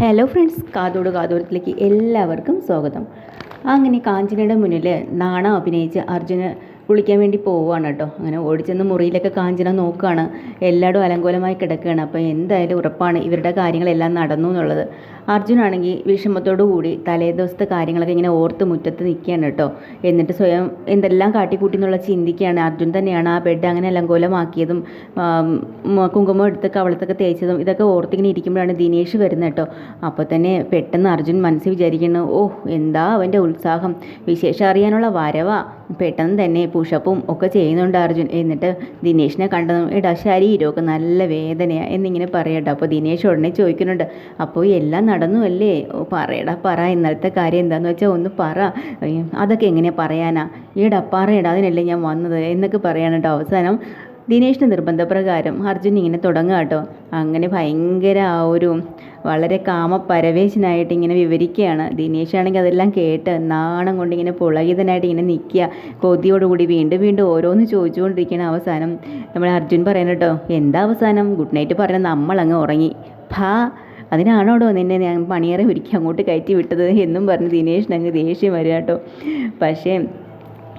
Hello friends കാതോട് കാതോരത്തിലേക്ക് എല്ലാവർക്കും സ്വാഗതം. അങ്ങനെ കാഞ്ചനയുടെ മുന്നിൽ നാണ അഭിനയിച്ച് അർജുന് കുളിക്കാൻ വേണ്ടി പോവുകയാണ് കേട്ടോ. അങ്ങനെ ഓടിച്ചെന്ന് മുറിയിലൊക്കെ കാഞ്ചന നോക്കുകയാണ്. എല്ലായിടും അലങ്കോലമായി കിടക്കുകയാണ്. അപ്പോൾ എന്തായാലും ഉറപ്പാണ് ഇവരുടെ കാര്യങ്ങളെല്ലാം നടന്നു എന്നുള്ളത്. അർജുനാണെങ്കിൽ വിഷമത്തോടു കൂടി തലേ ദിവസത്തെ കാര്യങ്ങളൊക്കെ ഇങ്ങനെ ഓർത്ത് മുറ്റത്ത് നിൽക്കുകയാണ് കേട്ടോ. എന്നിട്ട് സ്വയം എന്തെല്ലാം കാട്ടിക്കൂട്ടി എന്നുള്ള ചിന്തിക്കുകയാണ്. അർജുൻ തന്നെയാണ് ആ ബെഡ് അങ്ങനെ അലങ്കോലമാക്കിയതും കുങ്കുമം എടുത്ത് കവളത്തൊക്കെ തേച്ചതും ഇതൊക്കെ ഓർത്തിങ്ങനെ ഇരിക്കുമ്പോഴാണ് ദിനേഷ് വരുന്നത് കേട്ടോ. അപ്പോൾ തന്നെ പെട്ടെന്ന് അർജുൻ മനസ്സിൽ വിചാരിക്കുന്നു ഓ എന്താ അവന്റെ ഉത്സാഹം? വിശേഷം അറിയാനുള്ള വരവാ. പെട്ടെന്ന് തന്നെ പുഷപ്പും ഒക്കെ ചെയ്യുന്നുണ്ട് അർജുൻ. എന്നിട്ട് ദിനേഷിനെ കണ്ടതും എടാ ശരീരമൊക്കെ നല്ല വേദനയാണ് എന്നിങ്ങനെ പറയട്ടോ അപ്പോൾ ദിനേഷ് ഉടനെ ചോദിക്കുന്നുണ്ട് അപ്പോൾ എല്ലാം നടന്നു അല്ലേ? പറയടാ പറ. ഇന്നലത്തെ കാര്യം എന്താണെന്ന് വെച്ചാൽ ഒന്ന് പറ. അതൊക്കെ എങ്ങനെയാണ് പറയാനാ? ഈടാ പറയടാ അതിനല്ലേ ഞാൻ വന്നത്? എന്നൊക്കെ പറയാണ് അവസാനം ദിനേശിന്റെ നിർബന്ധപ്രകാരം അർജുൻ ഇങ്ങനെ തുടങ്ങുക കേട്ടോ. അങ്ങനെ ഭയങ്കര ആ ഒരു വളരെ കാമപരവേശനായിട്ട് ഇങ്ങനെ വിവരിക്കുകയാണ്. ദിനേശാണെങ്കിൽ അതെല്ലാം കേട്ട് നാണം കൊണ്ട് ഇങ്ങനെ പുളകിതനായിട്ട് ഇങ്ങനെ നിൽക്കുക. കൊതിയോടുകൂടി വീണ്ടും വീണ്ടും ഓരോന്ന് ചോദിച്ചുകൊണ്ടിരിക്കുകയാണ് അവസാനം. നമ്മൾ അർജുൻ പറയുന്നത് കേട്ടോ എന്താ അവസാനം? ഗുഡ് നൈറ്റ് പറഞ്ഞ നമ്മളങ്ങ് ഉറങ്ങി. ഭാ അതിനാണോടോ നിന്നെ ഞാൻ പണിയേറെ ഒരുക്കി അങ്ങോട്ട് കയറ്റി വിട്ടത്? എന്നും പറഞ്ഞ് ദിനേഷിന് അങ്ങ് ദേഷ്യം വരിക കേട്ടോ. പക്ഷേ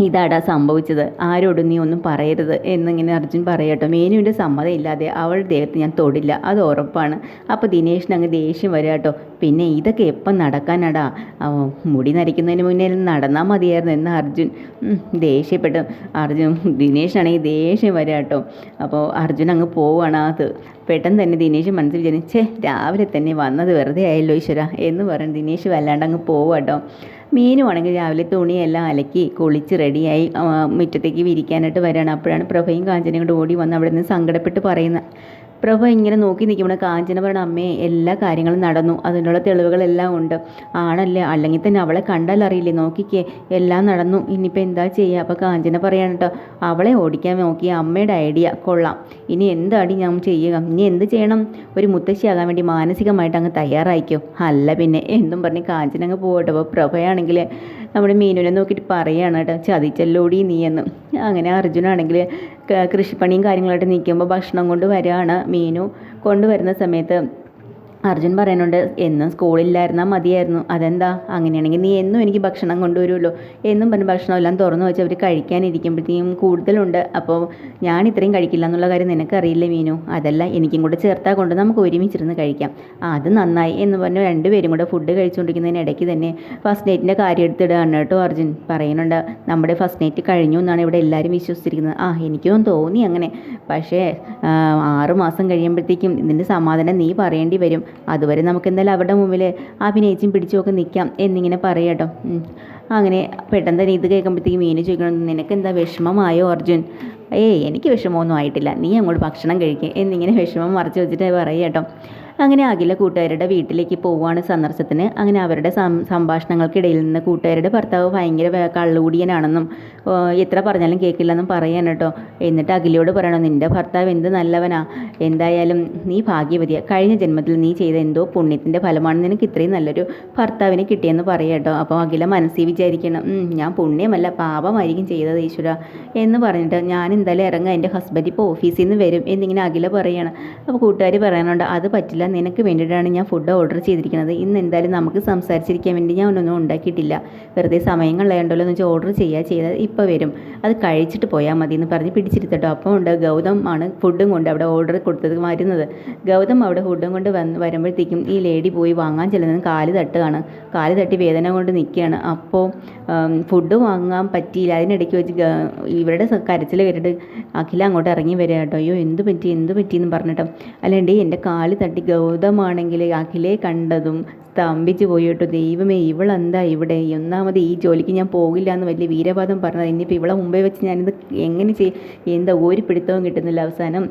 ഇതാടാ സംഭവിച്ചത്. ആരോടും നീ ഒന്നും പറയരുത് എന്നിങ്ങനെ അർജുൻ പറയട്ടോ. മേനുവിന്റെ സമ്മതം ഇല്ലാതെ അവൾ ദേഹത്ത് ഞാൻ തൊടില്ല. അത് ഉറപ്പാണ്. അപ്പോൾ ദിനേഷിന് അങ്ങ് ദേഷ്യം വരിക കേട്ടോ പിന്നെ ഇതൊക്കെ എപ്പം നടക്കാനടാ? മുടി നരയ്ക്കുന്നതിന് മുന്നേ നടന്നാൽ മതിയായിരുന്നു എന്ന് അർജുൻ ദേഷ്യപ്പെട്ടു. അർജുൻ ദിനേശാണെങ്കിൽ ദേഷ്യം വരിക കേട്ടോ അപ്പോൾ അർജുൻ അങ്ങ് പോവുകയാണ് അത്. പെട്ടെന്ന് തന്നെ ദിനേശ് മനസ്സിൽ വിചാരിച്ചു രാവിലെ തന്നെ വന്നത് വെറുതെ ആയല്ലോ ഈശ്വര എന്ന് പറഞ്ഞ് ദിനേശ് വല്ലാണ്ട് അങ്ങ് പോവുക കേട്ടോ മീനുവാണെങ്കിൽ രാവിലെ തുണിയെല്ലാം അലക്കി കുളിച്ച് റെഡിയായി മുറ്റത്തേക്ക് വിരിക്കാനായിട്ട് വരികയാണ്. അപ്പോഴാണ് പ്രഭയും കാഞ്ചനയും കൂടെ ഓടി വന്ന് അവിടെ നിന്ന് സങ്കടപ്പെട്ട് പറയുന്നത് പ്രഭ ഇങ്ങനെ നോക്കി നിൽക്കുമ്പോൾ കാഞ്ചന പറയണ അമ്മേ എല്ലാ കാര്യങ്ങളും നടന്നു. അതിനുള്ള തെളിവുകളെല്ലാം ഉണ്ട്. ആണല്ലേ? അല്ലെങ്കിൽ തന്നെ അവളെ കണ്ടാൽ അറിയില്ലേ? നോക്കിക്കേ എല്ലാം നടന്നു. ഇനിയിപ്പോൾ എന്താ ചെയ്യുക? അപ്പോൾ കാഞ്ചന പറയാണ് കേട്ടോ അവളെ ഓടിക്കാൻ നോക്കിയ അമ്മയുടെ ഐഡിയ കൊള്ളാം. ഇനി എന്താടി ഞാൻ ചെയ്യുക? ഇനി എന്ത് ചെയ്യണം? ഒരു മുത്തശ്ശിയാകാൻ വേണ്ടി മാനസികമായിട്ട് അങ്ങ് തയ്യാറായിക്കോ? അല്ല പിന്നെ എന്തും പറഞ്ഞ് കാഞ്ചന അങ്ങ് പോകട്ടെ. അപ്പോൾ പ്രഭയാണെങ്കിൽ നമ്മുടെ മീനുവിനെ നോക്കിയിട്ട് പറയാണ് കേട്ടോ ചതിച്ചല്ലോടി നീ എന്ന് അങ്ങനെ അർജുനാണെങ്കിൽ കൃഷിപ്പണിയും കാര്യങ്ങളായിട്ട് നിൽക്കുമ്പോൾ ഭക്ഷണം കൊണ്ട് വരികയാണ് മീനു. കൊണ്ടുവരുന്ന സമയത്ത് അർജുൻ പറയുന്നുണ്ട് എന്നും സ്കൂളില്ലായിരുന്നാൽ മതിയായിരുന്നു. അതെന്താ? അങ്ങനെയാണെങ്കിൽ നീ എന്നും എനിക്ക് ഭക്ഷണം കൊണ്ടുവരുമല്ലോ. എന്നും പറഞ്ഞ് ഭക്ഷണം എല്ലാം തുറന്നു വെച്ച് അവർ കഴിക്കാനിരിക്കുമ്പോഴത്തേക്കും കൂടുതലുണ്ട്. അപ്പോൾ ഞാൻ ഇത്രയും കഴിക്കില്ല എന്നുള്ള കാര്യം നിനക്കറിയില്ലേ മീനു? അതല്ല എനിക്കും കൂടെ ചേർത്താൽ കൊണ്ട് നമുക്ക് ഒരുമിച്ചിരുന്ന് കഴിക്കാം. അത് നന്നായി എന്ന് പറഞ്ഞ് രണ്ടുപേരും കൂടെ ഫുഡ് കഴിച്ചുകൊണ്ടിരിക്കുന്നതിന് ഇടയ്ക്ക് തന്നെ ഫസ്റ്റ് നൈറ്റിന്റെ കാര്യം എടുത്തിടുകയാണ് കേട്ടോ അർജുൻ. പറയുന്നുണ്ട് നമ്മുടെ ഫസ്റ്റ് നൈറ്റ് കഴിഞ്ഞു എന്നാണ് ഇവിടെ എല്ലാവരും വിശ്വസിച്ചിരിക്കുന്നത്. ആ എനിക്കും തോന്നി അങ്ങനെ. പക്ഷേ ആറ് മാസം കഴിയുമ്പോഴത്തേക്കും ഇതിന്റെ സമാധാനം നീ പറയേണ്ടി വരും. അതുവരെ നമുക്ക് എന്തായാലും അവരുടെ മുമ്പിൽ അഭിനയിച്ചും പിടിച്ചുമൊക്കെ നിൽക്കാം എന്നിങ്ങനെ പറയട്ടോ അങ്ങനെ പെട്ടെന്ന് തന്നെ ഇത് കേൾക്കുമ്പോഴത്തേക്കും മീനു ചോദിക്കണം നിനക്ക് എന്താ വിഷമമായോ അർജുൻ? ഏയ് എനിക്ക് വിഷമമൊന്നും ആയിട്ടില്ല. നീ അങ്ങോട്ട് ഭക്ഷണം കഴിക്കുക എന്നിങ്ങനെ വിഷമം മറച്ചു വെച്ചിട്ട് പറയാട്ടോ അങ്ങനെ അഖില കൂട്ടുകാരുടെ വീട്ടിലേക്ക് പോവുകയാണ് സന്ദർശനത്തിന്. അങ്ങനെ അവരുടെ സംഭാഷണങ്ങൾക്കിടയിൽ നിന്ന് കൂട്ടുകാരുടെ ഭർത്താവ് ഭയങ്കര കള്ളുകൂടിയനാണെന്നും എത്ര പറഞ്ഞാലും കേൾക്കില്ലെന്നും പറയാൻ കേട്ടോ. എന്നിട്ട് അഖിലയോട് പറയണം നിന്റെ ഭർത്താവ് എന്ത് നല്ലവനാ. എന്തായാലും നീ ഭാഗ്യവതിയാ. കഴിഞ്ഞ ജന്മത്തിൽ നീ ചെയ്ത എന്തോ പുണ്യത്തിന്റെ ഫലമാണ് നിനക്ക് ഇത്രയും നല്ലൊരു ഭർത്താവിനെ കിട്ടിയെന്ന് പറയാം കേട്ടോ. അപ്പോൾ അഖില മനസ്സിൽ വിചാരിക്കണം ഞാൻ പുണ്യമല്ല പാപമായിരിക്കും ചെയ്തത് ഈശ്വര. എന്ന് പറഞ്ഞിട്ട് ഞാൻ എന്തായാലും ഇറങ്ങാം എന്റെ ഹസ്ബൻഡ് ഇപ്പോൾ ഓഫീസിൽ നിന്ന് വരും എന്നിങ്ങനെ അഖില പറയണം. അപ്പോൾ കൂട്ടുകാർ പറയാനുണ്ട് അത് പറ്റില്ല നിനക്ക് വേണ്ടിയിട്ടാണ് ഞാൻ ഫുഡ് ഓർഡർ ചെയ്തിരിക്കുന്നത്. ഇന്ന് എന്തായാലും നമുക്ക് സംസാരിച്ചിരിക്കാൻ വേണ്ടി ഞാൻ ഒന്നും ഉണ്ടാക്കിയിട്ടില്ല. വെറുതെ സമയം എന്ന് വെച്ചാൽ ഓർഡർ ചെയ്യുക ചെയ്താൽ ഇപ്പോൾ വരും. അത് കഴിച്ചിട്ട് പോയാൽ മതി എന്ന് പറഞ്ഞ് പിടിച്ചിരുത്തട്ടോ. അപ്പോൾ ഉണ്ട് ഗൗതം ആണ് ഫുഡും കൊണ്ട് അവിടെ ഓർഡർ കൊടുത്തത് വരുന്നത്. ഗൗതം അവിടെ ഫുഡും കൊണ്ട് വന്ന് വരുമ്പോഴത്തേക്കും ഈ ലേഡി പോയി വാങ്ങാൻ ചെല്ലുന്നത് കാൽ തട്ടുകയാണ്. കാൽ തട്ടി വേദന കൊണ്ട് നിൽക്കുകയാണ്. അപ്പോൾ ഫുഡ് വാങ്ങാൻ പറ്റിയില്ല. അതിനിടയ്ക്ക് വെച്ച് ഇവരുടെ കരച്ചിൽ കേട്ടിട്ട് അഖില അങ്ങോട്ട് ഇറങ്ങി വരിക കേട്ടോ. അയ്യോ എന്ത് പറ്റി? എന്ത് പറ്റി എന്ന് പറഞ്ഞിട്ടോ അല്ലാണ്ട് എന്റെ കാൽ തട്ടി ഗൗതമാണെങ്കിൽ അഖിലെ കണ്ടതും സ്തംഭിച്ച് പോയിട്ടു ദൈവമേ ഇവളെന്താ ഇവിടെ? ഒന്നാമത് ഈ ജോലിക്ക് ഞാൻ പോകില്ല എന്ന് വലിയ വീരവാദം പറഞ്ഞത്. ഇനിയിപ്പോൾ ഇവളെ മുമ്പേ വെച്ച് ഞാനിത് എങ്ങനെ ചെയ്യും എന്താ ഒരു പിടുത്തവും കിട്ടുന്നില്ല. അവസാനം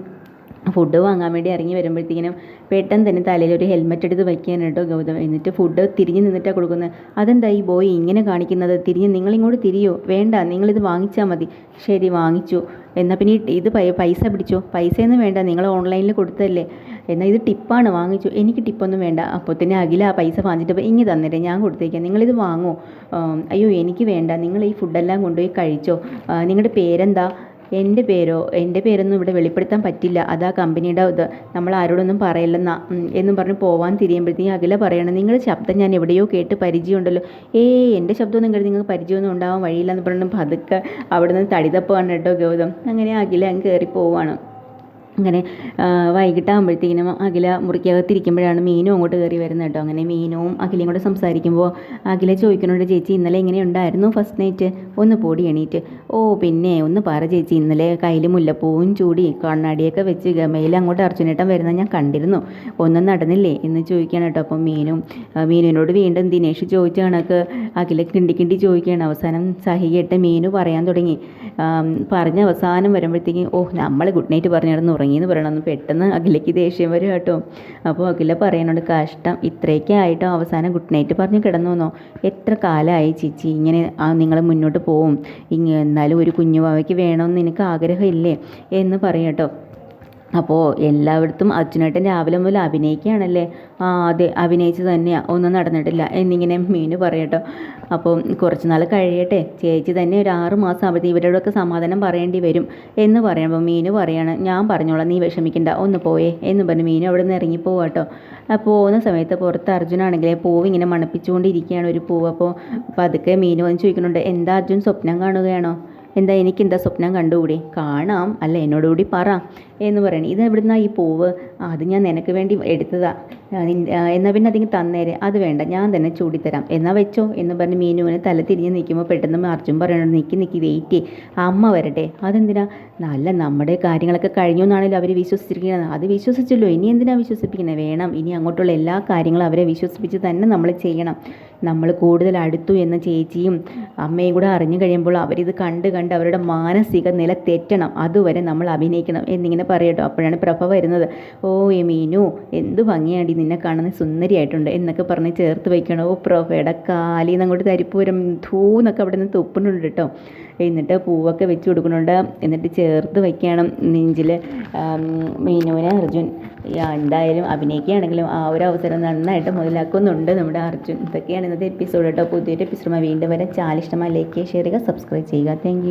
ഫുഡ് വാങ്ങാൻ വേണ്ടി ഇറങ്ങി വരുമ്പോഴത്തേക്കിനും പെട്ടെന്ന് തന്നെ തലയിൽ ഒരു ഹെൽമെറ്റ് എടുത്ത് വയ്ക്കാൻ കേട്ടോ ഗൗതം. എന്നിട്ട് ഫുഡ് തിരിഞ്ഞ് നിന്നിട്ടാണ് കൊടുക്കുന്നത്. അതെന്താ ഈ ബോയ് ഇങ്ങനെ കാണിക്കുന്നത്? തിരിഞ്ഞ് നിങ്ങളിങ്ങോട്ട് തിരിയോ? വേണ്ട നിങ്ങളിത് വാങ്ങിച്ചാൽ മതി. ശരി വാങ്ങിച്ചു. എന്നാൽ പിന്നെ ഇത് പൈസ പിടിച്ചോ? പൈസയൊന്നും വേണ്ട നിങ്ങൾ ഓൺലൈനിൽ കൊടുത്തതല്ലേ? എന്നാൽ ഇത് ടിപ്പാണ് വാങ്ങിച്ചു. എനിക്ക് ടിപ്പൊന്നും വേണ്ട. അപ്പോൾ തന്നെ അഖില ആ പൈസ വാങ്ങിച്ചിട്ട് ഇങ്ങി തന്നിട്ട് ഞാൻ കൊടുത്തേക്കാം. നിങ്ങളിത് വാങ്ങോ. അയ്യോ എനിക്ക് വേണ്ട. നിങ്ങൾ ഈ ഫുഡെല്ലാം കൊണ്ടുപോയി കഴിച്ചോ? നിങ്ങളുടെ പേരെന്താ? എന്റെ പേരോ? എന്റെ പേരൊന്നും ഇവിടെ വെളിപ്പെടുത്താൻ പറ്റില്ല. അതാ കമ്പനിയുടെ ഇത്. നമ്മൾ ആരോടൊന്നും പറയില്ലെന്നാ എന്നും പറഞ്ഞ് പോവാൻ തിരിയുമ്പോഴത്തേക്കും അഖില പറയണം നിങ്ങളുടെ ശബ്ദം ഞാൻ എവിടെയോ കേട്ട് പരിചയമുണ്ടല്ലോ. ഏയ് എന്റെ ശബ്ദമൊന്നും കേട്ട് നിങ്ങൾക്ക് പരിചയമൊന്നും ഉണ്ടാവാൻ വഴിയില്ല എന്ന് പറഞ്ഞു പതുക്കെ അവിടെ നിന്ന് തടിതപ്പാണ് കേട്ടോ ഗൗതം? അങ്ങനെ അഖില അങ്ങ് കയറി പോവാണ് അങ്ങനെ വൈകിട്ടാകുമ്പോഴത്തേക്കിനും അഖില മുറിക്കകത്തിരിക്കുമ്പോഴാണ് മീനും അങ്ങോട്ട് കയറി വരുന്നത് കേട്ടോ. അങ്ങനെ മീനും അഖിലയും കൂടെ സംസാരിക്കുമ്പോൾ അഖില ചോദിക്കുന്നുണ്ട് ചേച്ചി ഇന്നലെ എങ്ങനെ ഉണ്ടായിരുന്നു ഫസ്റ്റ് നൈറ്റ് ഒന്ന് പൊടി എണീറ്റ്. ഓ പിന്നെ ഒന്ന് പറ ചേച്ചി ഇന്നലെ കയ്യിൽ മുല്ലപ്പൂവും ചൂടി കണ്ണാടിയൊക്കെ വെച്ച് ഗമയിൽ അങ്ങോട്ട് അർജുനേട്ടൻ വരുന്നത് ഞാൻ കണ്ടിരുന്നു. ഒന്നും നടന്നില്ലേ? എന്ന് ചോദിക്കുകയാണ് കേട്ടോ. അപ്പം മീനും മീനുവിനോട് വീണ്ടും ദിനേഷ് ചോദിച്ച കണക്ക് അഖില കിണ്ടി കിണ്ടി ചോദിക്കുകയാണ്. അവസാനം സഹികെട്ട് മീനു പറയാൻ തുടങ്ങി. പറഞ്ഞ അവസാനം വരുമ്പോഴത്തേക്കും ഓ നമ്മൾ ഗുഡ് നൈറ്റ് പറഞ്ഞു കിടന്ന് ഉറങ്ങിയെന്ന് പറയണമെന്ന് പെട്ടെന്ന് അഖിലയ്ക്ക് ദേഷ്യം വരും കേട്ടോ. അപ്പോൾ അഖില പറയുന്നുണ്ട് കഷ്ടം. ഇത്രയൊക്കെ ആയിട്ടോ അവസാനം ഗുഡ് നൈറ്റ് പറഞ്ഞ് കിടന്നു എത്ര കാലമായി ചേച്ചി? ഇങ്ങനെ നിങ്ങൾ മുന്നോട്ട് പോവും. ഇങ്ങനെ എന്നാലും ഒരു കുഞ്ഞുവാവയ്ക്ക് വേണമെന്ന് നിനക്ക് ആഗ്രഹമില്ലേ? എന്ന് പറയും കേട്ടോ. അപ്പോൾ എല്ലായിടത്തും അച്യുനേട്ടൻ രാവിലെ മുതൽ അഭിനയിക്കുകയാണല്ലേ? ആ അതെ അഭിനയിച്ച് തന്നെയാണ് ഒന്നും നടന്നിട്ടില്ല. എന്നിങ്ങനെ മീനു പറയട്ടോ. അപ്പോൾ കുറച്ച് നാൾ കഴിയട്ടെ. ചേച്ചി തന്നെ ഒരു ആറ് മാസം ആവുമ്പോഴത്തേക്ക് ഇവരോടൊക്കെ സമാധാനം പറയേണ്ടി വരും എന്ന് പറയുമ്പോൾ മീനു പറയാണ് ഞാൻ പറഞ്ഞോളാം നീ വിഷമിക്കണ്ട. ഒന്ന് പോയേ എന്ന് പറഞ്ഞ് മീനു അവിടെ നിന്ന് ഇറങ്ങിപ്പോവാട്ടോ അപ്പോൾ പോകുന്ന സമയത്ത് പുറത്ത് അർജുനാണെങ്കിൽ പൂവ് ഇങ്ങനെ മണപ്പിച്ചുകൊണ്ടിരിക്കുകയാണ് ഒരു പൂവ്. അപ്പോൾ പതുക്കെ മീനു വന്ന് ചോദിക്കുന്നുണ്ട് എന്താ അർജുൻ സ്വപ്നം കാണുകയാണോ? എന്താ എനിക്കെന്താ സ്വപ്നം കണ്ടുകൂടി? കാണാം. അല്ല എന്നോടുകൂടി പറ എന്ന് പറയണേ. ഇത് എവിടുന്നാ ഈ പൂവ്? അത് ഞാൻ നിനക്ക് വേണ്ടി എടുത്തതാ. ആ, നിൻ- ആ, എന്നാ പിന്നെ അതിങ്ങ് തന്നേരെ. അത് വേണ്ട ഞാൻ തന്നെ ചൂടിത്തരാം. എന്നാൽ വെച്ചോ? എന്ന് പറഞ്ഞ് മീനുവിനെ തല തിരിഞ്ഞ് നിൽക്കുമ്പോൾ പെട്ടെന്ന് അർജുൻ പറയണോ നിൽക്കി നിൽക്കി വെയിറ്റ് അമ്മ വരട്ടെ. അതെന്തിനാ? നല്ല നമ്മുടെ കാര്യങ്ങളൊക്കെ കഴിഞ്ഞു എന്നാണല്ലോ അവർ വിശ്വസിച്ചിരിക്കുന്നത് അത് വിശ്വസിച്ചല്ലോ. ഇനി എന്തിനാ വിശ്വസിപ്പിക്കുന്നത് വേണം. ഇനി അങ്ങോട്ടുള്ള എല്ലാ കാര്യങ്ങളും അവരെ വിശ്വസിപ്പിച്ച് തന്നെ നമ്മൾ ചെയ്യണം. നമ്മൾ കൂടുതൽ അടുത്തു എന്ന ചേച്ചിയും അമ്മയും കൂടെ അറിഞ്ഞു കഴിയുമ്പോൾ അവരിത് കണ്ട് കണ്ട് അവരുടെ മാനസിക നില തെറ്റണം. അതുവരെ നമ്മൾ അഭിനയിക്കണം എന്നിങ്ങനെ പറയട്ടോ. അപ്പോഴാണ് പ്രഭ വരുന്നത്. ഓ എ മീനു എന്ത് ഭംഗിയാടി. നിന്നെ കാണുന്ന സുന്ദരിയായിട്ടുണ്ട് എന്നൊക്കെ പറഞ്ഞ് ചേർത്ത് വയ്ക്കണം. ഓ പ്രൊഫയുടെ കാലിൽ നിന്ന് അങ്ങോട്ട് തരിപ്പൂരം ധൂന്നൊക്കെ അവിടെ നിന്ന് തുപ്പുന്നുണ്ട് കേട്ടോ. എന്നിട്ട് പൂവൊക്കെ വെച്ച് കൊടുക്കുന്നുണ്ട്. എന്നിട്ട് ചേർത്ത് വയ്ക്കണം നെഞ്ചിൽ മീനുവിനെ അർജുൻ. എന്തായാലും അഭിനയിക്കുകയാണെങ്കിലും ആ ഒരു അവസരം നന്നായിട്ട് മുതലാക്കുന്നുണ്ട് നമ്മുടെ അർജുൻ. ഇതൊക്കെയാണ് ഇന്നത്തെ എപ്പിസോഡ് കേട്ടോ. പുതിയൊരു എപ്പിസോഡ് വീണ്ടും വരെ. ചാലിഷ്ടമായി ലൈക്ക് ചെയ്യുക ഷെയർ ചെയ്യുക സബ്സ്ക്രൈബ് ചെയ്യുക. താങ്ക്